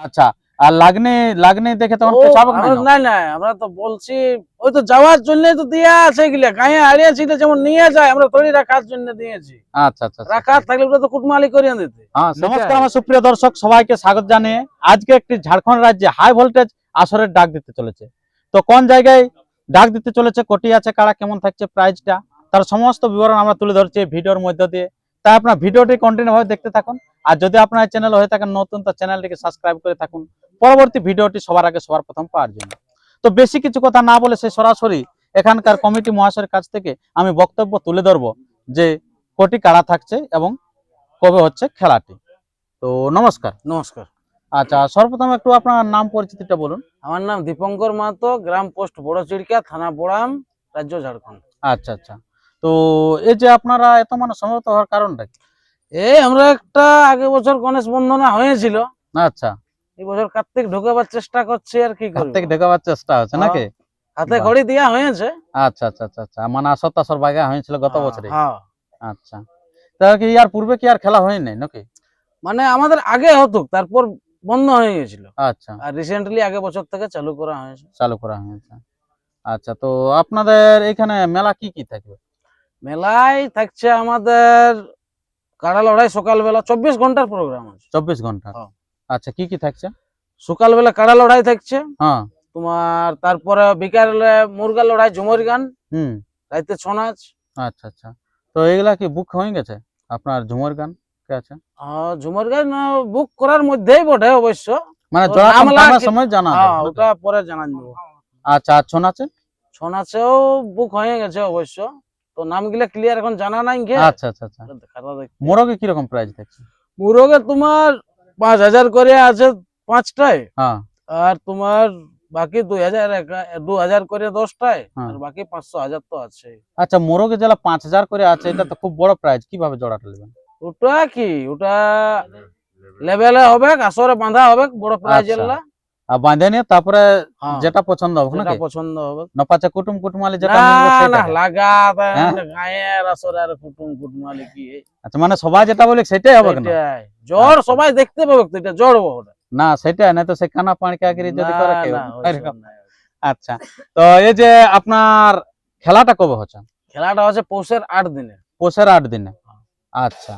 আচ্ছা আর লাগনি লাগনি দেখে তখন পেছাবে না আমরা- না না আমরা তো বলছি ওই তো যাওয়ার জন্য তো দেয়া আছে এগুলা। গায়ে হারিয়ে ছিল যেমন নিয়ে যায় আমরা তৈরি রাখার জন্য দিয়েছি। আচ্ছা আচ্ছা আচ্ছা। রাখার থাকলে ওটা তো কুটমালি করিয়ে দিতে। হ্যাঁ, নমস্কার আমার সুপ্রিয় দর্শক সবাইকে স্বাগত জানিয়ে আজকে একটি ঝাড়খণ্ড রাজ্যে হাই ভোল্টেজ আসরের ডাক দিতে চলেছে। তো কোন জায়গায় ডাক দিতে চলেছে কোটি আছে কারা কেমন থাকছে প্রাইজটা তার সমস্ত বিবরণ আমরা তুলে ধরছি ভিডিওর মধ্য দিয়ে। তাই আপনার ভিডিওটি কন্টিনিউ ভাবে দেখতে থাকুন। আর যদি আপনার চ্যানেল হয়ে থাকেন নতুন তো চ্যানেলটিকে সাবস্ক্রাইব করে থাকুন। পরবর্তী ভিডিওটি সবার আগে সবার প্রথম পাওয়ার জন্য। তো বেশি কিছু কথা না বলে সে সরাসরি এখানকার কমিটি মহাশয়ের কাছ থেকে আমি বক্তব্য তুলে ধরবো যে কোটি কারা থাকছে এবং কবে হচ্ছে খেলাটি। তো নমস্কার। নমস্কার। আচ্ছা সর্বপ্রথম একটু আপনার নাম পরিচিতিটা বলুন। আমার নাম দীপঙ্কর মাহাতো গ্রাম পোস্ট বড় চিড়কা থানা বোড়াম রাজ্য ঝাড়খণ্ড। আচ্ছা আচ্ছা। তো এই যে আপনারা এত মানে সমবেত হওয়ার কারণটা কি? এই আমরা একটা আগে বছর গণেশ বন্দনা হয়েছিল। আচ্ছা। এই বছর কার্তিক ঢোকাবার চেষ্টা করছি আর কি কার্তিক ঢেকাবার চেষ্টা হচ্ছে হ্যাঁ। নাকি? হাতে ঘড়ি দেওয়া হয়েছে। আচ্ছা আচ্ছা আচ্ছা আচ্ছা। মানে আসর তাসর বাগা হয়েছিল গত হ্যাঁ, বছরে হ্যাঁ। আচ্ছা। তা কি ইয়ার পূর্বে কি আর খেলা হয়নি নাই নাকি? মানে আমাদের আগে হতো তারপর বন্ধ হয়ে গেছিল। আচ্ছা। আর রিসেন্টলি আগে বছর থেকে চালু করা হয়েছে। চালু করা হয়েছে। আচ্ছা তো আপনাদের এখানে মেলা কি কি থাকবে? মেলায় থাকছে আমাদের কাড়া লড়াই সকালবেলা চব্বিশ ঘণ্টার প্রোগ্রাম আছে। চব্বিশ ঘণ্টা? হ্যাঁ। আচ্ছা কি কি থাকছে? সকালবেলা কাড়া লড়াই থাকছে। হ্যাঁ। তোমার তারপরে বিকালে মুরগা লড়াই ঝুমুর গান। হুম। রাইতে ছৌ নাচ। আচ্ছা আচ্ছা। তো এগুলা কি বুক হয়ে গেছে? আপনার ঝুমুর গান কে আছে? ঝুমুর গান বুক করার মধ্যেই বটে অবশ্য। মানে সময় জানা হ্যাঁ, ওটা পরে জানা আচ্ছা আর ছৌ নাচে ছৌ নাচেও বুক হয়ে গেছে অবশ্য। তো নামগুলা ক্লিয়ার এখন জানা নাই কে আচ্ছা আচ্ছা আচ্ছা। মোরগে কীরকম প্রাইস থাকছে মুরগে তোমার পাঁচ হাজার করে আছে পাঁচটায়। হ্যাঁ। আর তোমার বাকি দুই হাজার একা- দু হাজার করে দশটায়। হ্যাঁ। আর বাকি পাঁচশো হাজার তো আছে। আচ্ছা মোরগে যেটা পাঁচ হাজার করে আছে এটা তো খুব বড় প্রাইজ কীভাবে জোড়াটা নেবেন? ওটা কি? ওটা লেভেলে হবে আসরে বাঁধা হবে বড় প্রাইজ আচ্ছা। আর বাঁধে নিয়ে তারপরে হ্যাঁ, যেটা পছন্দ হবে নাকি? পছন্দ হবে। নপাচা কুটুম কুটুমালি যেটা না না লাগা হ্যাঁ? গায়ের আসরে আর কুটুম কুটুমালি কি? আচ্ছা মানে সবাই যেটা বলে সেটাই হবে জ্বর আচ্ছা। সবাই দেখতে পাবে তো এটা জ্বর ওটা। না সেটাই না তো সে কানা আগে যদি করে কেউ। আচ্ছা তো এই যে আপনার খেলাটা কবে হচ্ছে? খেলাটা হচ্ছে পৌষের আট দিনে। পৌষের আট দিনে। আচ্ছা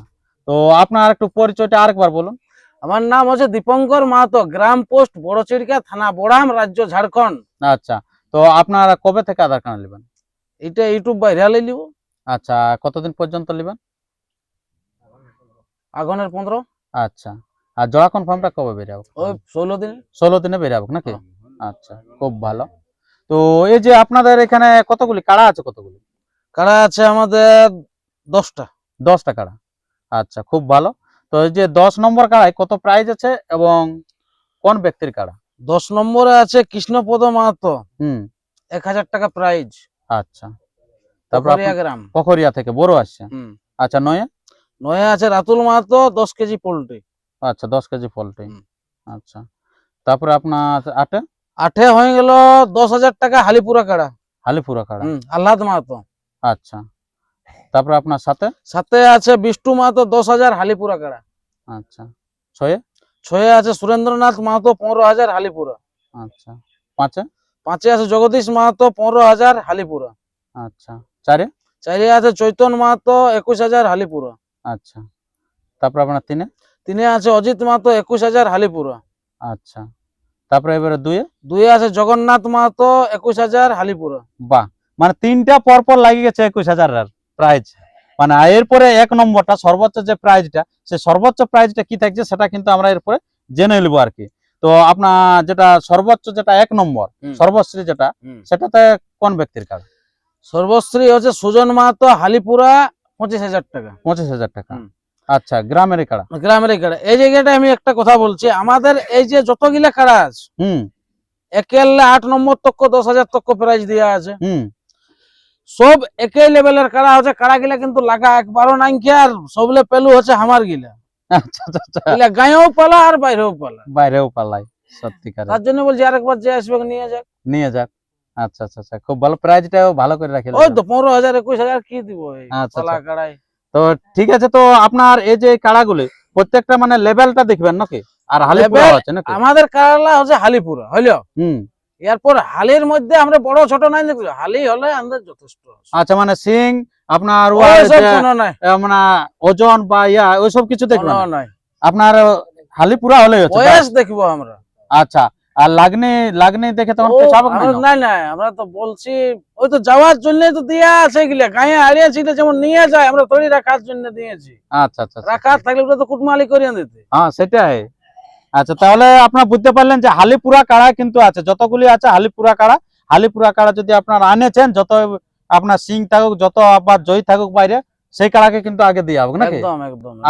তো আপনার একটু পরিচয়টা আরেকবার বলুন। আমার নাম হচ্ছে দীপঙ্কর মাহাতো গ্রাম পোস্ট বড়চিড়কা থানা বোড়াম রাজ্য ঝাড়খণ্ড। আচ্ছা তো আপনারা কবে থেকে আধার কার্ড নেবেন? এটা ইউটিউব বাইরে নিব। আচ্ছা কতদিন পর্যন্ত নেবেন? আগুনের পনেরো। আচ্ছা আর জোড়া কনফার্মটা কবে বেরাবো ওই ষোলো দিন। ষোলো দিনে বেরাবো নাকি? আচ্ছা খুব ভালো। তো এই যে আপনাদের এখানে কতগুলি কাড়া আছে কতগুলি? কারা আছে আমাদের দশটা। দশটা কাড়া। আচ্ছা খুব ভালো। তো এই যে দশ নম্বর কাড়ায় কত প্রাইজ আছে এবং কোন ব্যক্তির কাড়া? দশ নম্বরে আছে কৃষ্ণপদ মাহাতো। হুম। এক হাজার টাকা প্রাইজ আচ্ছা। তারপর গ্রাম। পখরিয়া থেকে বড় আসছে। হুম। আচ্ছা নয়? নয়ে আছে রাতুল মাহাতো দশ কেজি পোল্ট্রি। আচ্ছা দশ কেজি পোল্ট্রি। আচ্ছা। তারপরে আপনার আটে? আঠে হয়ে গেল দশ হাজার টাকা হালিপুরা কাড়া। হালিপুরা কাড়া। হুম আহ্লাদ মাহাতো। আচ্ছা। তারপরে আপনার সাথে? সাথে আছে বিষ্টু মাহাতো দশ হাজার হালিপুরা কাড়া। আচ্ছা। ছয়ে? ছয়ে আছে সুরেন্দ্রনাথ মাহাতো পনেরো হাজার হালিপুরা। আচ্ছা। পাঁচে? পাঁচে আছে জগদীশ মাহাতো পনেরো হাজার হালিপুরা। আচ্ছা। চারে? চারে আছে চৈতন মাহাতো একুশ হাজার হালিপুরা। আচ্ছা। তারপরে আপনার তিনে? তিনে আছে অজিত মাহাতো একুশ হাজার হালিপুরা। আচ্ছা। তারপরে এবারে দুয়ে? দুয়ে আছে জগন্নাথ মাহাতো একুশ হাজার হালিপুরা। বাহ! মানে তিনটা পরপর পর লাগিয়ে গেছে একুশ হাজার প্রাইজ মানে এরপরে এক নম্বরটা সর্বোচ্চ যে প্রাইজটা সে সর্বোচ্চ প্রাইজটা কি থাকছে সেটা কিন্তু আমরা এরপরে জেনে নেব আর কি। তো আপনার যেটা সর্বোচ্চ যেটা এক নম্বর সর্বশ্রী যেটা সেটাতে কোন ব্যক্তির কাজ? সর্বশ্রী হচ্ছে সুজন মাহাতো হালিপুরা পঁচিশ হাজার টাকা। পঁচিশ হাজার টাকা। আচ্ছা গ্রামের কাড়া? গ্রামের কাড়া। এই জায়গাটা আমি একটা কথা বলছি আমাদের এই যে যতগুলা কাড়া আছে হুম। একেলে আট নম্বর তক্ক দশ হাজার তক্ক প্রাইজ দেওয়া আছে। হুম। সব একই লেভেলের কাড়া হচ্ছে কাড়া গিলা কিন্তু লাগা একবারও নাই কি আর সবলে পেলু হচ্ছে আমার গিলা। আচ্ছা আচ্ছা আচ্ছা। গায়েও পালা আর বাইরেও পালা। বাইরেও পালাই সত্যিকার তার জন্য বলছি আরেকবার যে আসবে নিয়ে যাক। নিয়ে যাক। আচ্ছা আচ্ছা আচ্ছা খুব ভালো প্রাইজটাও ভালো করে রাখি ওই তো পনেরো হাজার একুশ হাজার কি দিব আচ্ছা। কাড়াই। তো ঠিক আছে তো আপনার এই যে কাড়াগুলি প্রত্যেকটা মানে লেভেলটা দেখবেন নাকি? আর হালিপুরা আছে নাকি? আমাদের কাড়ালা হচ্ছে হালিপুরা হইল? হুম। এরপর হালির মধ্যে আমরা বড় ছোট নাই দেখছি হালি হলে আমাদের যথেষ্ট আচ্ছা মানে সিং আপনার মানে ওজন বা ইয়া ওইসব কিছু দেখবেন আপনার হালি পুরা হলে বয়স। দেখব আমরা। আচ্ছা আর লাগনি লাগনি দেখে তখন ও, পেছাবে না আমরা- নাই নাই আমরা তো বলছি ওই তো যাওয়ার জন্য তো দেয়া আছে এগুলা গায়ে হারিয়েছি যেমন নিয়ে যায় আমরা তৈরি রাখার জন্য দিয়েছি। আচ্ছা আচ্ছা আচ্ছা। রাখার থাকলে ওটা তো কুটমালি করিয়ে দিতে। হ্যাঁ সেটাই। আচ্ছা তাহলে আপনার বুঝতে পারলেন যে হালিপুরা কাড়া কিন্তু আছে যতগুলি আছে হালিপুরা কাড়া। হালিপুরা কাড়া যদি আপনার আনেছেন যত আপনার সিং থাকুক যত আবার জয় থাকুক বাইরে সেই কাড়াকে কিন্তু আগে দিয়ে হবে নাকি?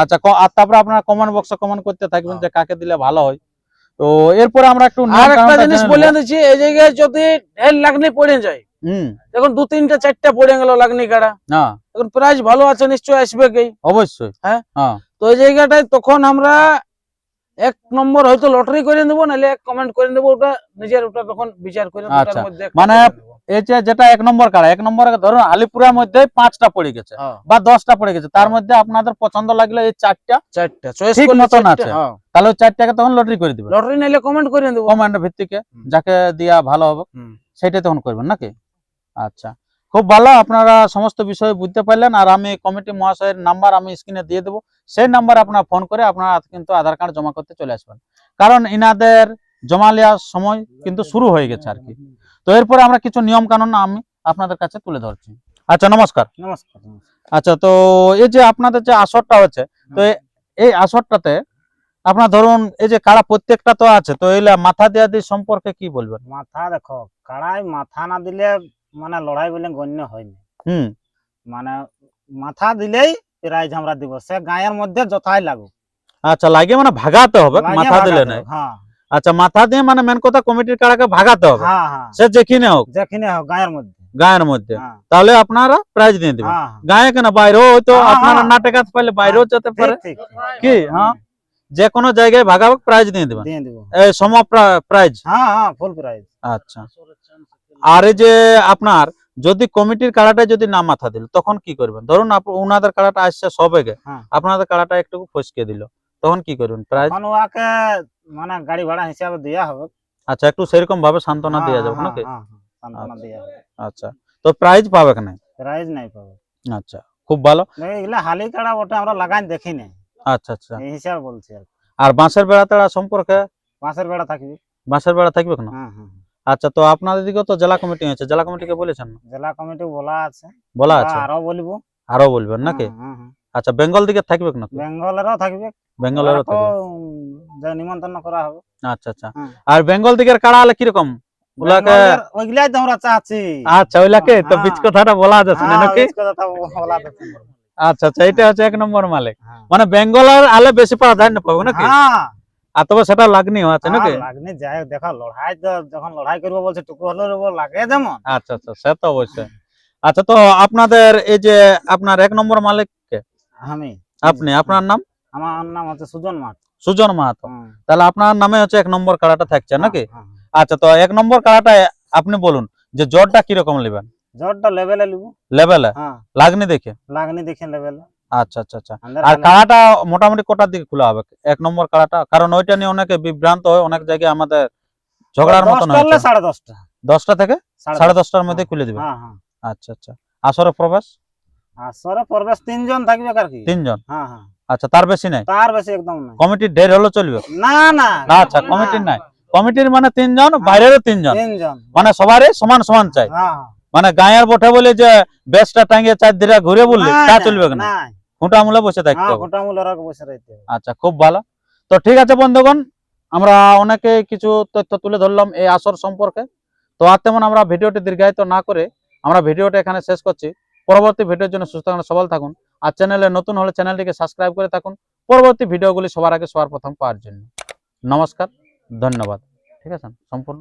আচ্ছা আর তারপরে আপনারা কমেন্ট বক্সে কমেন্ট করতে থাকবেন যে কাকে দিলে ভালো হয়। তো এরপরে আমরা একটু জিনিস বলে। দিচ্ছি এই জায়গায় যদি ঢের লাগনি পড়ে যায় হুম। এখন দু তিনটা চারটা পড়ে গেল লাগনি কাড়া। হ্যাঁ এখন প্রাইস ভালো আছে নিশ্চয় আসবে কি অবশ্যই। হ্যাঁ। হ্যাঁ। তো এই জায়গাটায় তখন আমরা এক নম্বর হয়তো লটারি করে দেবো নাহলে এক কমেন্ট করে দেবো ওটা নিজের ওটা তখন বিচার করে আচ্ছা, মধ্যে মানে এই যে যেটা এক নম্বর কাড়া এক নম্বর ধরুন আলিপুরার মধ্যে পাঁচটা পড়ে গেছে হ্যাঁ, বা দশটা পড়ে গেছে তার। মধ্যে আপনাদের পছন্দ লাগলে এই চারটা চারটা চয়েস ঠিক মতন আছে। হ্যাঁ। তাহলে ওই চারটাকে তখন লটারি করে দিবেন লটারি নাইলে কমেন্ট করে দেবো কমান্ডের ভিত্তিকে যাকে দিয়া ভালো হবে। সেটাই তখন করবেন নাকি আচ্ছা খুব ভালো আপনারা সমস্ত বিষয় বুঝতে পারলেন। আর আমি কমিটি মহাশয়ের নাম্বার আমি স্ক্রিনে দিয়ে দেবো। সেই নাম্বার আপনারা ফোন করে আপনারা কিন্তু আধার কার্ড জমা করতে চলে আসবেন। কারণ ইনাদের জমা নেওয়ার সময় কিন্তু শুরু হয়ে গেছে আর কি। তো এরপরে আমরা কিছু নিয়ম কানুন আমি আপনাদের কাছে তুলে ধরছি। আচ্ছা নমস্কার। নমস্কার আচ্ছা তো এই যে আপনাদের যে আসরটা হচ্ছে তো এই আসরটাতে আপনার ধরুন এই যে কারা প্রত্যেকটা তো আছে তো এইলা মাথা দেওয়া দিয়ে সম্পর্কে কি বলবেন? মাথা দেখো কাড়াই মাথা না দিলে মানে লড়াই বলে গণ্য হয়নি। হুম। মানে মাথা দিলেই প্রাইজ আমরা দিব। সে গায়ের মধ্যে যথাই লাগু আচ্ছা লাগে মানে ভাগাতে হবে মাথা দিলে নাই। হ্যাঁ। আচ্ছা মাথা দিয়ে মানে মেন কথা কমিটির কারাকে ভাগাতে হবে। হ্যাঁ হ্যাঁ। সে যেখানে হোক। যেখানে হোক গায়ের মধ্যে। গায়ের মধ্যে। তাহলে আপনারা প্রাইজ দিয়ে দিবেন। গায়ে কেন? বাইরেও হয়তো হ্যাঁ, আপনারা। না টেকাতে পারলে বাইরেও যেতে পারে। কি? হ্যাঁ? যে কোনো জায়গায় ভাগাভাগ প্রাইজ দিয়ে দিবেন। সম প্রাইজ হ্যাঁ হ্যাঁ ফুল প্রাইজ আচ্ছা। আর এই যে আপনার যদি কমিটির কাড়াটা যদি না মাথা দিল তখন কি করবেন? ধরুন ওনাদের কাড়াটা আসছে সবেগে হ্যাঁ। আপনাদের কাড়াটা একটু ফসকে দিল তখন কি করবেন? প্রাইজ এখন মানে গাড়ি ভাড়া হিসাবে দেওয়া হবে। আচ্ছা একটু সেরকম ভাবে সান্ত্বনা হ্যাঁ, দেওয়া যাবে হ্যাঁ, নাকি? সান্ত্বনা দেওয়া হবে। আচ্ছা তো প্রাইজ পাবে না? প্রাইজ নাই পাবে। আচ্ছা খুব ভালো। এগুলা হালি কাড়া ওটা আমরা লাগাই দেখি নাই আচ্ছা আচ্ছা। এই হিসাবে বলছি আর বাঁশের বেড়া তেড়া সম্পর্কে? বাঁশের বেড়া থাকবি। বাঁশের বেড়া থাকবে না হ্যাঁ হ্যাঁ। আচ্ছা তো আপনাদের দিকেও তো জেলা কমিটি আছে জেলা কমিটিকে বলেছেন না? জেলা কমিটি বলা আছে। বলা আছে? আরও বলব। আরও বলবেন নাকি? হ্যাঁ, হ্যাঁ, হ্যাঁ। আচ্ছা বেঙ্গল দিকে থাকবে না বেঙ্গলেরও থাকবে। বেঙ্গলেরও থাকবে। যে নিমন্ত্রণ করা হবে। আচ্ছা আচ্ছা। হ্যাঁ। আর বেঙ্গল দিকের কাড়া হলে ওগুলাকে বেঙ্গলের- ওইগুলাই তো আমরা চাচ্ছি। আচ্ছা ওইলাকে তো হ্যাঁ। বীজ কথাটা বলা যাচ্ছে না হ্যাঁ, নাকি? কথা বলা যাচ্ছে আচ্ছা আচ্ছা এটা হচ্ছে এক নম্বর মালিক। হ্যাঁ। মানে বেঙ্গল আর আলে বেশি প্রাধান্য পাবো নাকি? হ্যাঁ, আর তবে সেটা লাগনি আছে নাকি? হ্যাঁ, লাগনি যাই দেখো লড়াই যখন লড়াই করব বলছে টুকু হলেও লাগে যেমন। আচ্ছা আচ্ছা সে তো অবশ্যই। আচ্ছা তো আপনাদের এই যে আপনার এক নম্বর মালিক আমি। আপনি আপনার নাম? আমার নাম হচ্ছে সুজন মাঠ সুজন মাহাতো। তাহলে আপনার নামে হচ্ছে এক নম্বর কাড়াটা থাকছে নাকি? হ্যাঁ, হ্যাঁ। আচ্ছা তো এক নম্বর কাড়াটা আপনি বলুন যে জ্বরটা কীরকম নেবেন? জ্বরটা লেভেলে লিবো লেভেলে? হ্যাঁ। লাগনি দেখে? লাগনি দেখে লেভেলে। আচ্ছা আচ্ছা আচ্ছা। আর কাড়াটা মোটামুটি কোটার দিকে খোলা হবে? এক নম্বর কাড়াটা? কারণ ওইটা নিয়ে অনেকে বিভ্রান্ত হয় অনেক জায়গায় আমাদের ঝগড়ার মতন দশটা সাড়ে দশটা। দশটা থেকে? সাড়ে দশটার মধ্যে খুলে দিবে? হ্যাঁ হ্যাঁ। আচ্ছা আচ্ছা। আসরে প্রবেশ? আসরে প্রবেশ তিনজন থাকবে আর কি? তিনজন? হ্যাঁ হ্যাঁ। আচ্ছা তার বেশি নাই? তার বেশি একদম নাই। কমিটির ঢের হলে চলবে? না না আচ্ছা কমিটির নাই। কমিটির মানে তিনজন বাইরেরও তিনজন। মানে সবারই সমান সমান চাই। হ্যাঁ। হ্যাঁ। মানে গায়ের বটে বলে যে বেশটা টাঙ্গিয়ে চার দিরা ঘুরে বললে তা চলবে না খুঁটা মূলে বসে থাকতে হ্যাঁ হবে। মূল ওরা বসে হবে। আচ্ছা খুব ভালো। তো ঠিক আছে বন্ধুগণ আমরা অনেকে কিছু তথ্য তুলে ধরলাম এই আসর সম্পর্কে। তো আর তেমন আমরা ভিডিওটি দীর্ঘায়িত না করে আমরা ভিডিওটা এখানে শেষ করছি। পরবর্তী ভিডিওর জন্য সুস্থ থাকুন সবল থাকুন। আর চ্যানেলে নতুন হলে চ্যানেলটিকে সাবস্ক্রাইব করে থাকুন। পরবর্তী ভিডিওগুলি সবার আগে সবার প্রথম পাওয়ার জন্য। নমস্কার ধন্যবাদ। ঠিক আছে সম্পূর্ণ